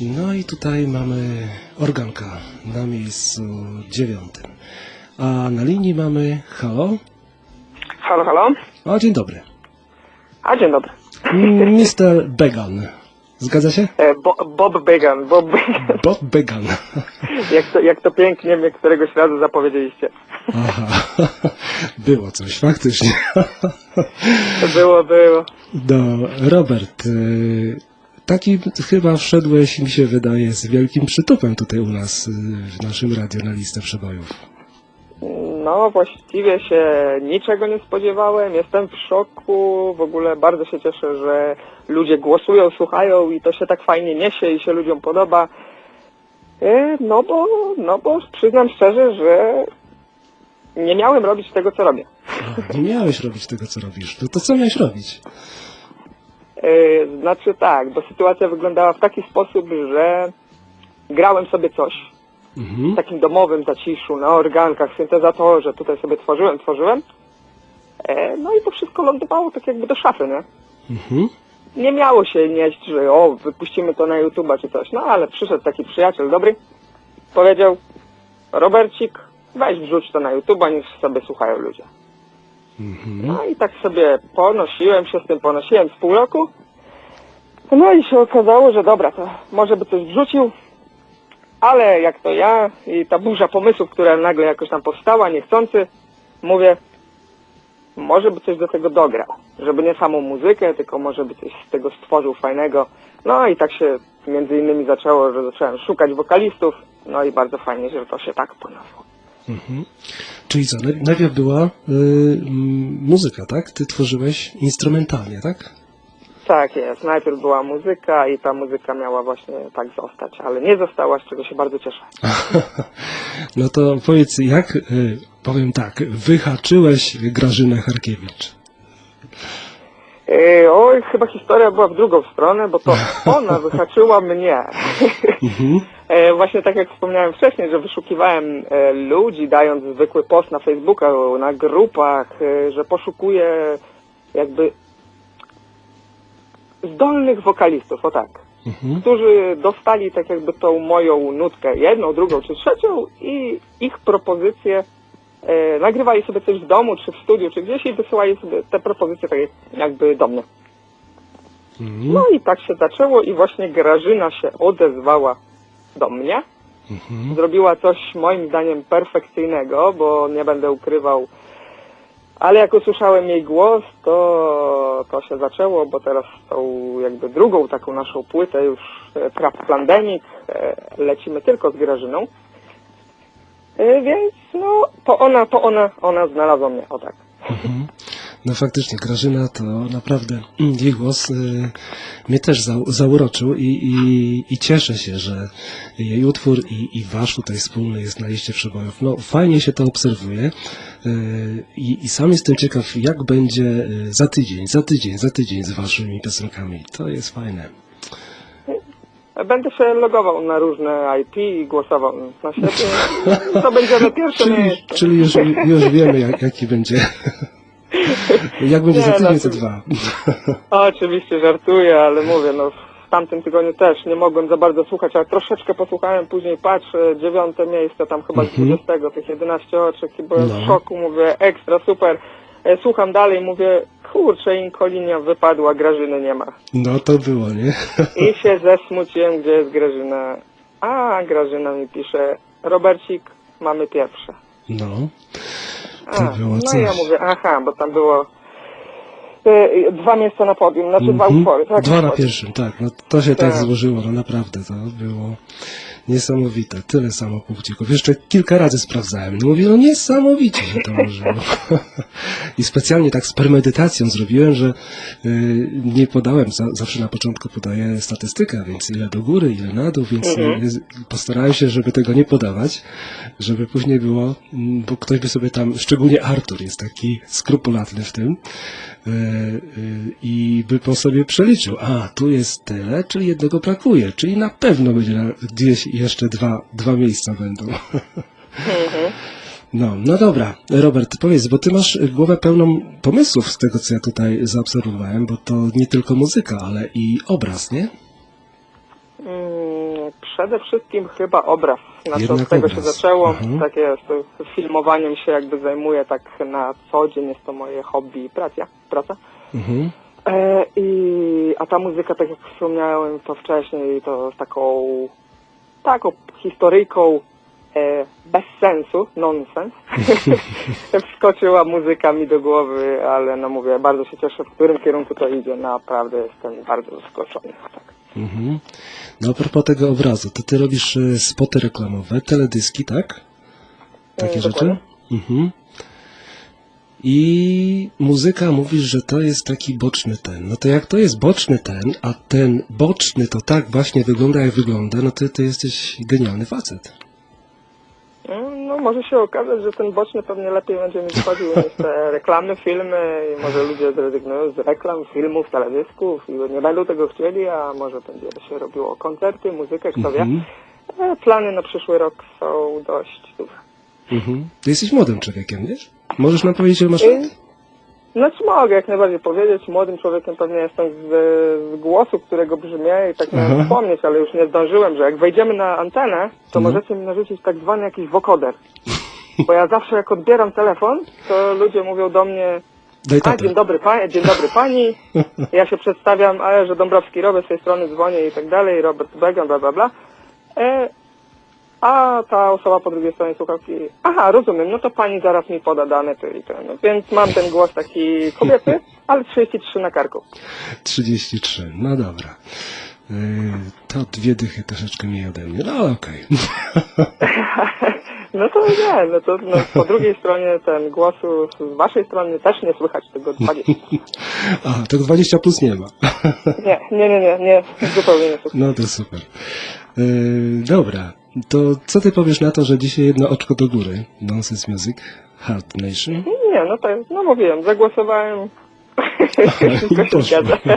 No i tutaj mamy organka na miejscu dziewiątym. A na linii mamy halo. Halo, halo. O, dzień dobry. A dzień dobry. Mr. Began. Zgadza się? E, Bo, Bob Began, Bob Began. Bob Began. Jak to, jak to pięknie mnie któregoś razu zapowiedzieliście. Aha. Było coś, faktycznie. Było, było. No, Robert, taki chyba wszedłeś, mi się wydaje, z wielkim przytupem tutaj u nas y, w naszym radio na listę przebojów. No, właściwie się niczego nie spodziewałem. Jestem w szoku. W ogóle bardzo się cieszę, że ludzie głosują, słuchają i to się tak fajnie niesie i się ludziom podoba. E, No bo, no bo przyznam szczerze, że nie miałem robić tego, co robię. Nie miałeś robić tego, co robisz. No to co miałeś robić? E, Znaczy tak, bo sytuacja wyglądała w taki sposób, że grałem sobie coś Mhm. w takim domowym zaciszu, na organkach, syntezatorze, tutaj sobie tworzyłem, tworzyłem. E, No i to wszystko lądowało tak jakby do szafy, nie? Mhm. Nie miało się nieść, że o, wypuścimy to na YouTube'a czy coś. No ale przyszedł taki przyjaciel dobry, powiedział, Robercik, weź wrzuć to na YouTube'a, niech sobie słuchają ludzie. No i tak sobie ponosiłem się z tym, ponosiłem z pół roku. No i się okazało, że dobra, to może by coś wrzucił, ale jak to ja i ta burza pomysłów, która nagle jakoś tam powstała, niechcący, mówię, może by coś do tego dograł, żeby nie samą muzykę, tylko może by coś z tego stworzył fajnego. No i tak się między innymi zaczęło, że zacząłem szukać wokalistów, no i bardzo fajnie, że to się tak poniosło. Mhm. Czyli co, naj- najpierw była y, muzyka, tak? Ty tworzyłeś instrumentalnie, tak? Tak jest. Najpierw była muzyka i ta muzyka miała właśnie tak zostać, ale nie została, z czego się bardzo cieszę. No to powiedz, jak, y, powiem tak, wyhaczyłeś Grażynę Harkiewicz? Yy, oj, chyba historia była w drugą stronę, bo to ona wyhaczyła mnie. E, Właśnie tak jak wspomniałem wcześniej, że wyszukiwałem e, ludzi, dając zwykły post na Facebooku, na grupach, e, że poszukuję jakby zdolnych wokalistów, o tak. Mhm. którzy dostali tak jakby tą moją nutkę, jedną, drugą czy trzecią i ich propozycje e, nagrywali sobie coś w domu, czy w studiu, czy gdzieś i wysyłali sobie te propozycje tak jakby do mnie. Mhm. No i tak się zaczęło i właśnie Grażyna się odezwała do mnie. Mhm. Zrobiła coś moim zdaniem perfekcyjnego, bo nie będę ukrywał. Ale jak usłyszałem jej głos, to, to się zaczęło, bo teraz tą jakby drugą taką naszą płytę już e, Trap Plandemic e, lecimy tylko z Grażyną. E, Więc no, to ona, to ona, ona znalazła mnie, o tak. Mhm. No faktycznie, Grażyna to naprawdę jej głos y, mnie też za, zauroczył i, i, i cieszę się, że jej utwór i, i wasz tutaj wspólny jest na liście przebojów. No fajnie się to obserwuje y, i, i sam jestem ciekaw, jak będzie y, za tydzień, za tydzień, za tydzień z waszymi piosenkami. To jest fajne. Będę się logował na różne IP i głosował na siebie. To będzie na pierwsze Czyli, miejsce. czyli już, już wiemy, jak, jaki będzie. Jak będzie za tydzień, no, to dwa. Oczywiście żartuję, ale mówię, no w tamtym tygodniu też nie mogłem za bardzo słuchać, ale troszeczkę posłuchałem, później patrzę, dziewiąte miejsce, tam chyba z Mhm. 20, tych 11 oczek i byłem No. w szoku, mówię, ekstra, super. E, Słucham dalej, mówię, kurczę, Inkolinia wypadła, Grażyny nie ma. No to było, nie? I się zesmuciłem, gdzie jest Grażyna. A, Grażyna mi pisze, Robercik, mamy pierwsze. No. A, To było no i ja mówię, aha, bo tam było e, dwa miejsca na podium, znaczy dwa Mhm. utwory, tak? Dwa na pierwszym, tak. No, to się tak Tak. złożyło, no naprawdę, to było niesamowite. Tyle samo punkcików. Jeszcze kilka razy sprawdzałem. No mówię, no niesamowicie się to ułożyło. I specjalnie tak z premedytacją zrobiłem, że y, nie podałem, za, zawsze na początku podaję statystykę, więc ile do góry, ile na dół, więc Mhm. y, postarałem się, żeby tego nie podawać, żeby później było, mm, bo ktoś by sobie tam, szczególnie Artur jest taki skrupulatny w tym, i by po sobie przeliczył, a tu jest tyle, czyli jednego brakuje, czyli na pewno będzie gdzieś jeszcze dwa, dwa miejsca będą. Mhm. No, no dobra, Robert, powiedz, bo ty masz głowę pełną pomysłów z tego, co ja tutaj zaobserwowałem, bo to nie tylko muzyka, ale i obraz, nie? Mm, przede wszystkim chyba obraz. Znaczy Jednak od tego obraz. się zaczęło. Mhm. Tak jest. Filmowaniem się jakby zajmuję tak na co dzień. Jest to moje hobby i praca. praca. Mhm. E, i, a ta muzyka, tak jak wspomniałem to wcześniej, to z taką taką historyjką bez sensu, nonsens. Wskoczyła muzyka mi do głowy, ale no mówię, bardzo się cieszę, w którym kierunku to idzie. Naprawdę jestem bardzo zaskoczony. Tak. Mhm. No a propos tego obrazu, to ty robisz e, spoty reklamowe, teledyski, tak? Takie Mm, rzeczy? Mhm. I muzyka mówisz, że to jest taki boczny ten. No to jak to jest boczny ten, a ten boczny to tak właśnie wygląda, jak wygląda, no to ty jesteś genialny facet. No może się okazać, że ten boczny pewnie lepiej będzie mi wchodził niż te reklamy, filmy i może ludzie zrezygnują z reklam, filmów, teledysków i nie będą tego chcieli, a może będzie się robiło koncerty, muzykę, kto wie. Mhm. E, Plany na przyszły rok są dość duże. Mhm. Ty jesteś młodym człowiekiem, wiesz? Możesz nam powiedzieć, ile masz I- lat? Znaczy mogę jak najbardziej powiedzieć, młodym człowiekiem pewnie jestem z, z głosu, którego brzmię i tak miałem Aha. wspomnieć, ale już nie zdążyłem, że jak wejdziemy na antenę, to No. możecie mi narzucić tak zwany jakiś wokoder. Bo ja zawsze jak odbieram telefon, to ludzie mówią do mnie, Daj a dzień dobry, pa, dzień dobry pani, ja się przedstawiam, ale że Dąbrowski Robert z tej strony dzwonię i tak dalej, Robert Began, bla bla bla. E, a ta osoba po drugiej stronie słuchawki, aha, rozumiem, no to pani zaraz mi poda dane, to i to. No, więc mam ten głos taki kobiety, ale 33 na karku. 33, no dobra. Yy, to dwie dychy troszeczkę mniej ode mnie, no ale okej. No to nie, no to no, po drugiej stronie ten głosu z waszej strony też nie słychać tego 20. Aha, tego 20 plus nie ma. Nie, nie, nie, nie, nie, zupełnie nie słychać. No to super. Yy, dobra, to co ty powiesz na to, że dzisiaj jedno oczko do góry? Nonsense Music, Hard Nation. Nie, no to no mówiłem, zagłosowałem. Wszystko się zgadza.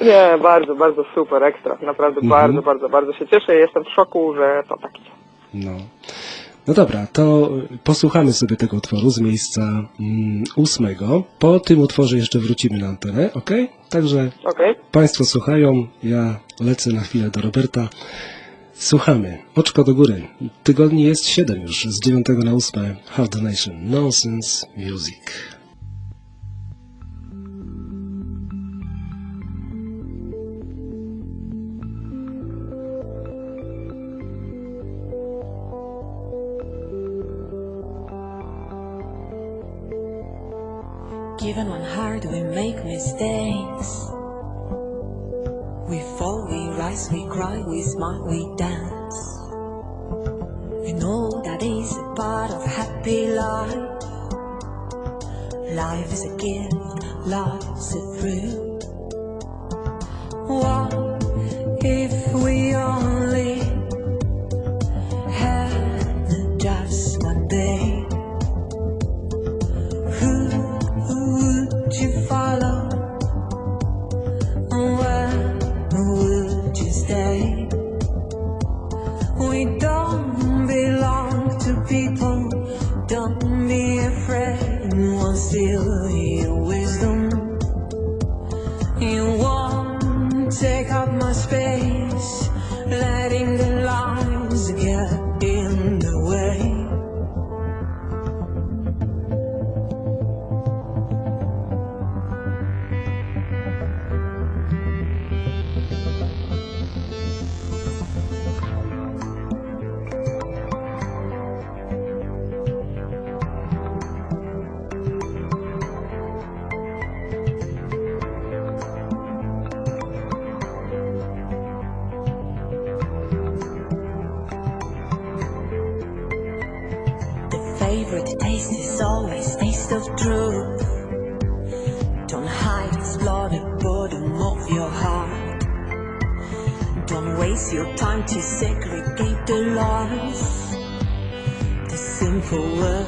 Nie, bardzo, bardzo super, ekstra. Naprawdę Mhm. bardzo, bardzo, bardzo się cieszę. Jestem w szoku, że to tak idzie. No. No dobra, to posłuchamy sobie tego utworu z miejsca mm, ósmego. Po tym utworze jeszcze wrócimy na antenę, ok? Także Okej? Państwo słuchają, ja lecę na chwilę do Roberta. Słuchamy. Oczko do góry. Tygodni jest 7 już, z 9 na 8. Hard Nation. Nonsense Music. Given one heart, we make mistakes. We fall, we rise, we cry, we smile, we dance. We know that is a part of happy life. Life is a gift, life's a thrill. What if we only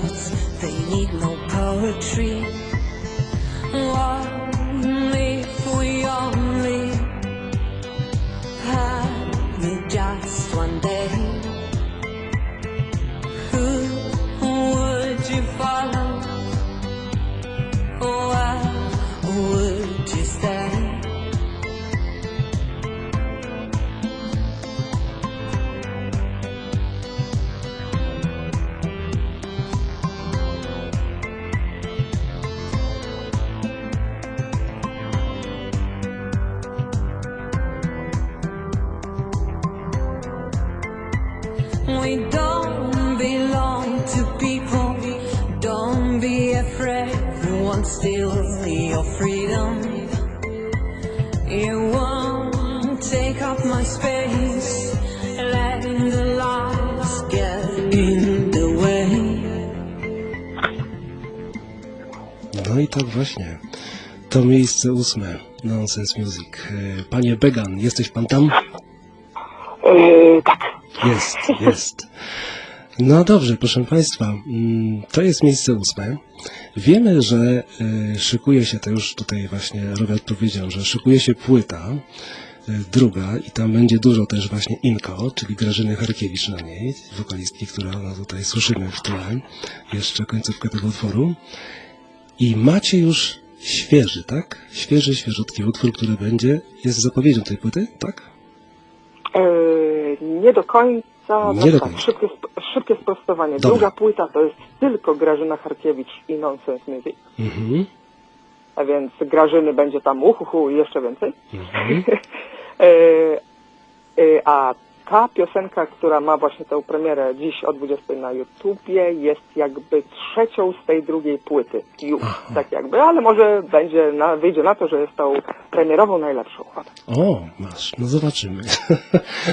words, they need no poetry. What steal your freedom. You won't take up my space, letting the lies get in the way. No i tak właśnie. To miejsce ósme. Nonsense Music. E, Panie Began, jesteś pan tam? Yy, tak. Jest, jest. No dobrze, proszę Państwa, mm, to jest miejsce ósme. Wiemy, że y, szykuje się, to już tutaj właśnie Robert powiedział, że szykuje się płyta y, druga i tam będzie dużo też właśnie Inko, czyli Grażyny Harkiewicz na niej, wokalistki, która no, tutaj słyszymy w tle, jeszcze końcówkę tego utworu. I macie już świeży, tak? Świeży, świeżutki utwór, który będzie, jest zapowiedzią tej płyty, tak? Yy, nie do końca. Nie do tak, końca. Szybkie, sp- szybkie sprostowanie. Dobra. Druga płyta to jest tylko Grażyna Harkiewicz i Nonsense Music. Mhm. A więc Grażyny będzie tam uhuhu i jeszcze więcej. Mhm. E, e, a ta piosenka, która ma właśnie tę premierę dziś o 20 na YouTubie, jest jakby trzecią z tej drugiej płyty. Już, Aha. tak jakby, ale może będzie na, wyjdzie na to, że jest tą premierową najlepszą. O, masz, no zobaczymy.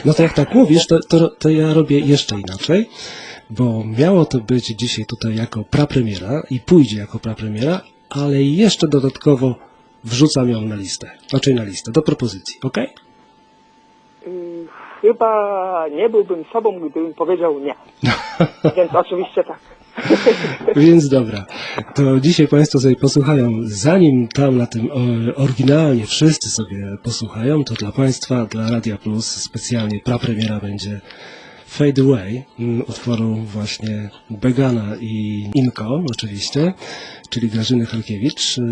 No to jak tak mówisz, to, to, to ja robię jeszcze inaczej, bo miało to być dzisiaj tutaj jako prapremiera i pójdzie jako prapremiera, ale jeszcze dodatkowo wrzucam ją na listę, raczej na listę, do propozycji, ok? Y, Chyba nie byłbym sobą, gdybym powiedział nie. Więc oczywiście tak. Więc dobra, to dzisiaj Państwo sobie posłuchają, zanim tam na tym oryginalnie wszyscy sobie posłuchają, to dla Państwa, dla Radia Plus specjalnie prapremiera będzie Fade Away, mm, utworu właśnie Begana i Inko oczywiście, czyli Grażyny Halkiewicz y,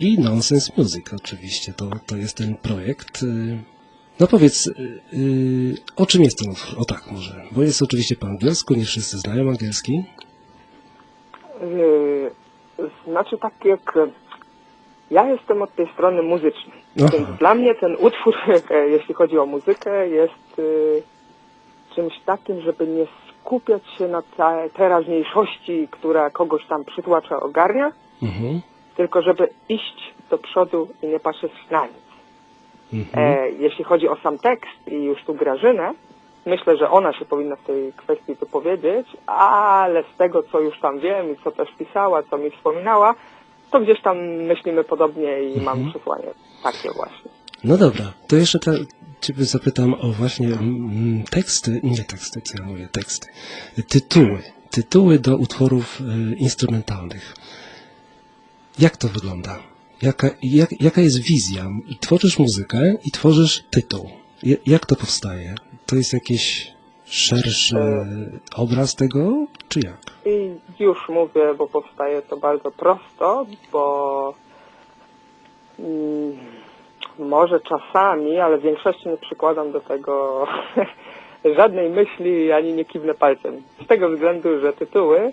i Nonsense Music oczywiście, to, to jest ten projekt. Y. No powiedz, y, y, o czym jest ten utwór? O tak może, bo jest oczywiście po angielsku, nie wszyscy znają angielski. Yy, Znaczy tak jak e, ja jestem od tej strony muzycznej, Aha. więc dla mnie ten utwór, e, jeśli chodzi o muzykę, jest y, czymś takim, żeby nie skupiać się na te- teraźniejszości, która kogoś tam przytłacza, ogarnia, Mhm. tylko żeby iść do przodu i nie patrzeć na nic. Mhm. E, jeśli chodzi o sam tekst i już tu Grażynę, myślę, że ona się powinna w tej kwestii wypowiedzieć, ale z tego, co już tam wiem i co też pisała, co mi wspominała, to gdzieś tam myślimy podobnie i mam przesłanie takie właśnie. No dobra, to jeszcze ta, Ciebie zapytam o właśnie mm, teksty, nie teksty, co ja mówię, teksty, tytuły, tytuły do utworów y, instrumentalnych. Jak to wygląda? Jaka, jak, jaka jest wizja? Tworzysz muzykę i tworzysz tytuł. Ja- Jak to powstaje? To jest jakiś szerszy obraz tego, czy jak? I już mówię, bo powstaje to bardzo prosto, bo mm, może czasami, ale w większości nie przykładam do tego żadnej myśli ani nie kiwnę palcem. Z tego względu, że tytuły e,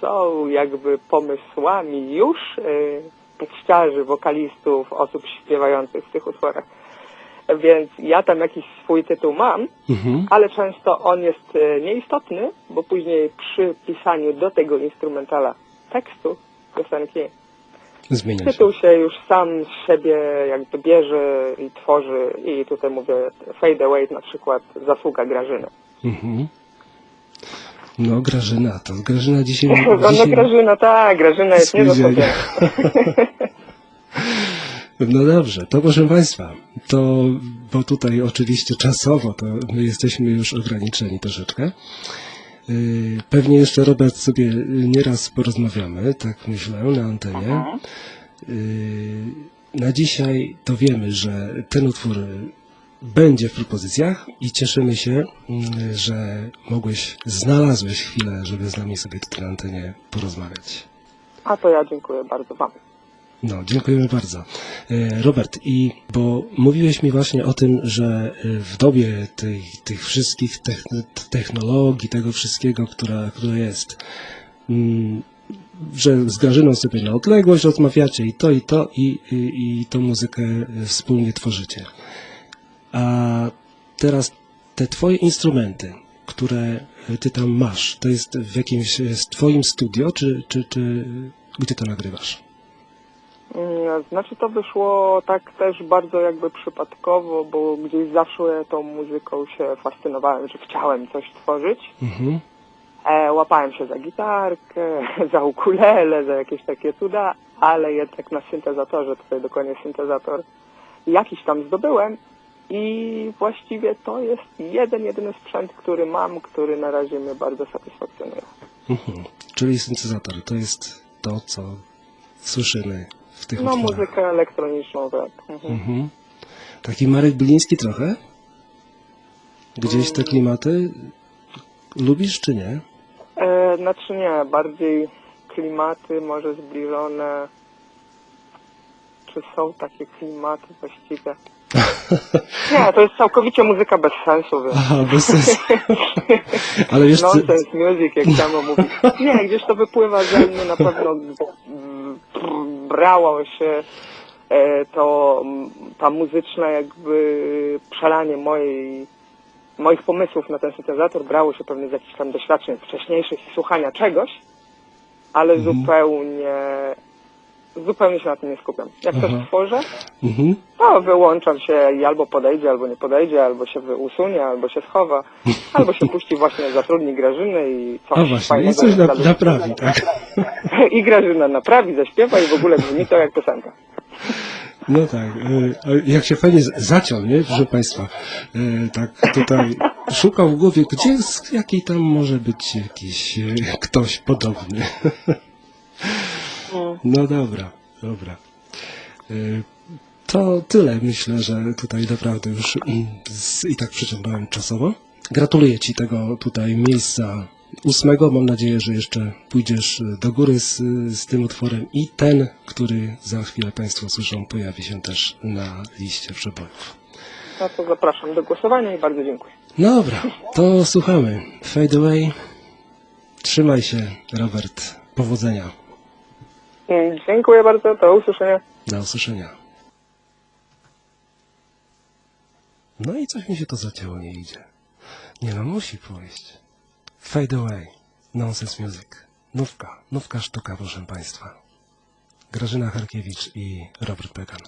są jakby pomysłami już e, tekściarzy, wokalistów, osób śpiewających w tych utworach. Więc ja tam jakiś swój tytuł mam, Mhm. ale często on jest e, nieistotny, bo później przy pisaniu do tego instrumentala tekstu piosenki Zmienia się. tytuł się już sam z siebie jakby bierze i tworzy i tutaj mówię Fade Away na przykład zasługa Grażyny. Mhm. No Grażyna, to Grażyna dzisiaj... No dzisiaj... Grażyna, tak, Grażyna jest nie do Spójrzenie. sobie. No dobrze, to proszę Państwa, to, bo tutaj oczywiście czasowo to my jesteśmy już ograniczeni troszeczkę. Yy, Pewnie jeszcze Robert sobie nieraz porozmawiamy, tak myślę, na antenie. Yy, Na dzisiaj to wiemy, że ten utwór będzie w propozycjach i cieszymy się, mm, że mogłeś, znalazłeś chwilę, żeby z nami sobie tutaj na antenie porozmawiać. A to ja dziękuję bardzo Wam. No, dziękujemy bardzo. E, Robert, i bo mówiłeś mi właśnie o tym, że e, w dobie tych, tych wszystkich techn- technologii, tego wszystkiego, która, które jest, mm, że z sobie na odległość rozmawiacie i to, i to, i, i, i tą muzykę wspólnie tworzycie. A teraz te twoje instrumenty, które ty tam masz, to jest w jakimś e, z twoim studio, czy, czy, czy gdzie to nagrywasz? Mm, Znaczy to wyszło tak też bardzo jakby przypadkowo, bo gdzieś zawsze tą muzyką się fascynowałem, że chciałem coś tworzyć. Mhm. E, łapałem się za gitarkę, za ukulele, za jakieś takie cuda, ale jednak na syntezatorze, tutaj dokładnie syntezator, jakiś tam zdobyłem i właściwie to jest jeden, jedyny sprzęt, który mam, który na razie mnie bardzo satysfakcjonuje. Mhm. Czyli syntezator, to jest to, co słyszymy w tych No utworach. muzykę elektroniczną, tak. Mhm. Mhm. Taki Marek Biliński trochę? Gdzieś te klimaty lubisz, czy nie? E, znaczy nie, bardziej klimaty może zbliżone. Czy są takie klimaty właściwie? Nie, to jest całkowicie muzyka bez sensu, więc. Aha, bez sensu. Ale wiesz, co, Nonsense music, jak samo mówi. Nie, gdzieś to wypływa ze mnie na pewno mm, brało się e, to mm, ta muzyczna jakby przelanie mojej moich pomysłów na ten syntezator brało się pewnie z jakichś tam doświadczeń wcześniejszych i słuchania czegoś, ale Mhm. zupełnie zupełnie się na tym nie skupiam. Jak Aha. coś tworzę, mhm. no, wyłączam się i albo podejdzie, albo nie podejdzie, albo się usunie, albo się schowa, albo się puści właśnie, zatrudni Grażynę i coś A właśnie, i coś na, naprawi, tak? I Grażyna naprawi, zaśpiewa i w ogóle brzmi to jak piosenka. No tak, a jak się fajnie zaciął, nie, proszę Państwa, e, tak tutaj szukał w głowie, gdzie, z jakiej tam może być jakiś e, ktoś podobny. No dobra, dobra. E, To tyle, myślę, że tutaj naprawdę już mm, i tak przyciągnąłem czasowo. Gratuluję Ci tego tutaj miejsca ósmego. Mam nadzieję, że jeszcze pójdziesz do góry z, z tym utworem i ten, który za chwilę Państwo słyszą, pojawi się też na liście przebojów. No to zapraszam do głosowania i bardzo dziękuję. Dobra, to słuchamy. Fade away. Trzymaj się, Robert. Powodzenia. Mm, Dziękuję bardzo, do usłyszenia. Do usłyszenia. No i coś mi się to zacięło, nie idzie. Nie no, musi pójść. Fade away. Nonsense music. Nówka. Nówka sztuka, proszę Państwa. Grażyna Harkiewicz i Robert Pegan.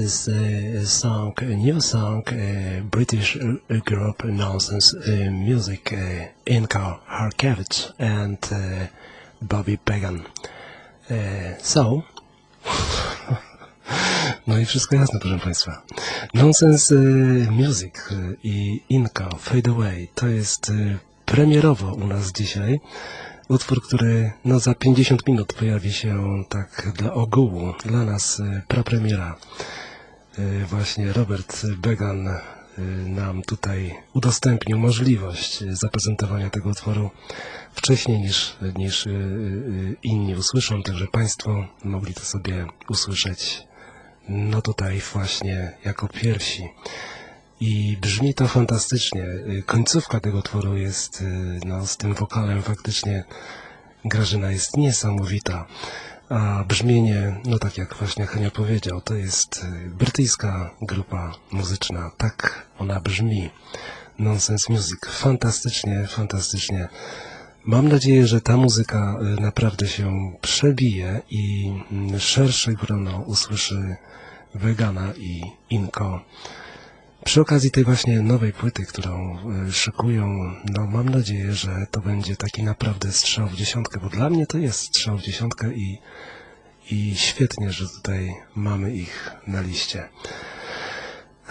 Is a song, a new song, uh, British uh, group Nonsense uh, Music, uh, Inka Harkevich and uh, Bobby Pagan. Uh, so, no i wszystko jasne, proszę Państwa. Nonsense Music i Inka Fade Away to jest premierowo u nas dzisiaj. Utwór, który no, za 50 minut pojawi się tak dla ogółu, dla nas prapremiera. Y, Właśnie Robert Began y, nam tutaj udostępnił możliwość y, zaprezentowania tego utworu wcześniej niż, niż inni usłyszą, także Państwo mogli to sobie usłyszeć no tutaj właśnie jako pierwsi. I brzmi to fantastycznie. Końcówka tego utworu jest, no z tym wokalem faktycznie Grażyna jest niesamowita. A brzmienie, no tak jak właśnie Henia powiedział, to jest y, brytyjska grupa muzyczna. Tak ona brzmi. Nonsense Music. Fantastycznie, fantastycznie. Mam nadzieję, że ta muzyka y, naprawdę się przebije i mm, szersze grono usłyszy Vegana i Inko. Przy okazji tej właśnie nowej płyty, którą y, szykują, no mam nadzieję, że to będzie taki naprawdę strzał w dziesiątkę, bo dla mnie to jest strzał w dziesiątkę i, i świetnie, że tutaj mamy ich na liście.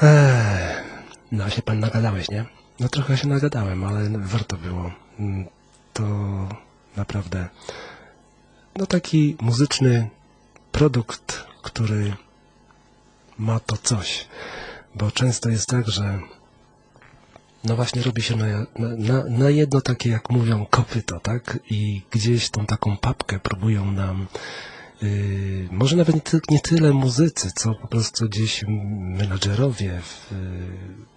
Eee, no się pan nagadałeś, nie? No trochę się nagadałem, ale warto było. Mm, To naprawdę no taki muzyczny produkt, który ma to coś. Bo często jest tak, że no właśnie robi się na, na, na, jedno takie, jak mówią, kopyto, tak? I gdzieś tą taką papkę próbują nam, yy, może nawet nie, ty, nie tyle muzycy, co po prostu gdzieś menadżerowie, w, yy,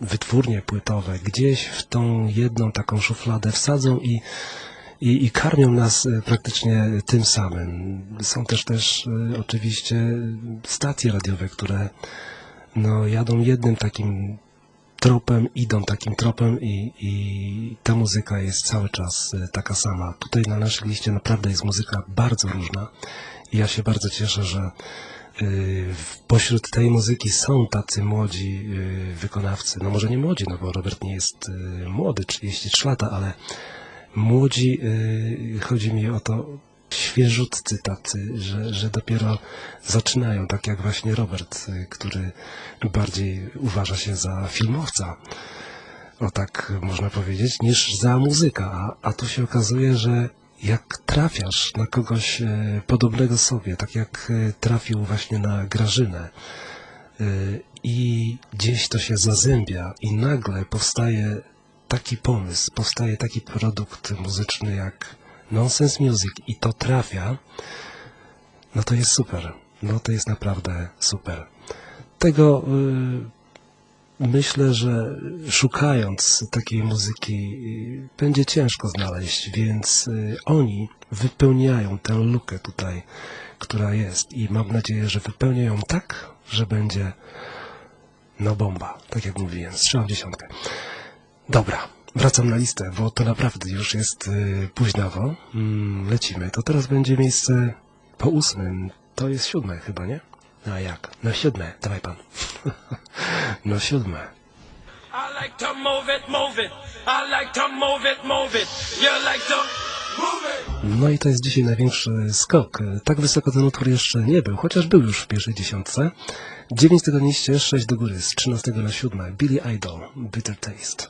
wytwórnie płytowe, gdzieś w tą jedną taką szufladę wsadzą i, i, i karmią nas y, praktycznie tym samym. Są też też y, oczywiście stacje radiowe, które no, jadą jednym takim tropem, idą takim tropem i, i ta muzyka jest cały czas y, taka sama. Tutaj na naszej liście naprawdę jest muzyka bardzo różna i ja się bardzo cieszę, że w- pośród tej muzyki są tacy młodzi y, wykonawcy. No może nie młodzi, no bo Robert nie jest młody, 33 lata, ale młodzi, chodzi mi o to, świeżutcy tacy, że, że dopiero zaczynają, tak jak właśnie Robert, y, który bardziej uważa się za filmowca, o tak można powiedzieć, niż za muzyka, a, a tu się okazuje, że jak trafiasz na kogoś e, podobnego sobie, tak jak e, trafił właśnie na Grażynę, i gdzieś to się zazębia i nagle powstaje taki pomysł, powstaje taki produkt muzyczny jak Nonsense Music i to trafia, no to jest super. No to jest naprawdę super. Tego y, myślę, że szukając takiej muzyki y, będzie ciężko znaleźć, więc y, oni wypełniają tę lukę tutaj, która jest i mam nadzieję, że wypełniają tak, że będzie no bomba, tak jak mówiłem, strzał dziesiątkę. Dobra, wracam na listę, bo to naprawdę już jest y, późnawo. Mm, lecimy. To teraz będzie miejsce po ósmym. To jest siódme chyba, nie? A jak? No siódme, dawaj pan. no siódme. I like to move it, move it. I like to move it, move it. You like to move it. No i to jest dzisiaj największy skok. Tak wysoko ten utwór jeszcze nie był, chociaż był już w pierwszej dziesiątce. 9 tego liście, 6 do góry, z 13 na 7. Billy Idol, Bitter Taste.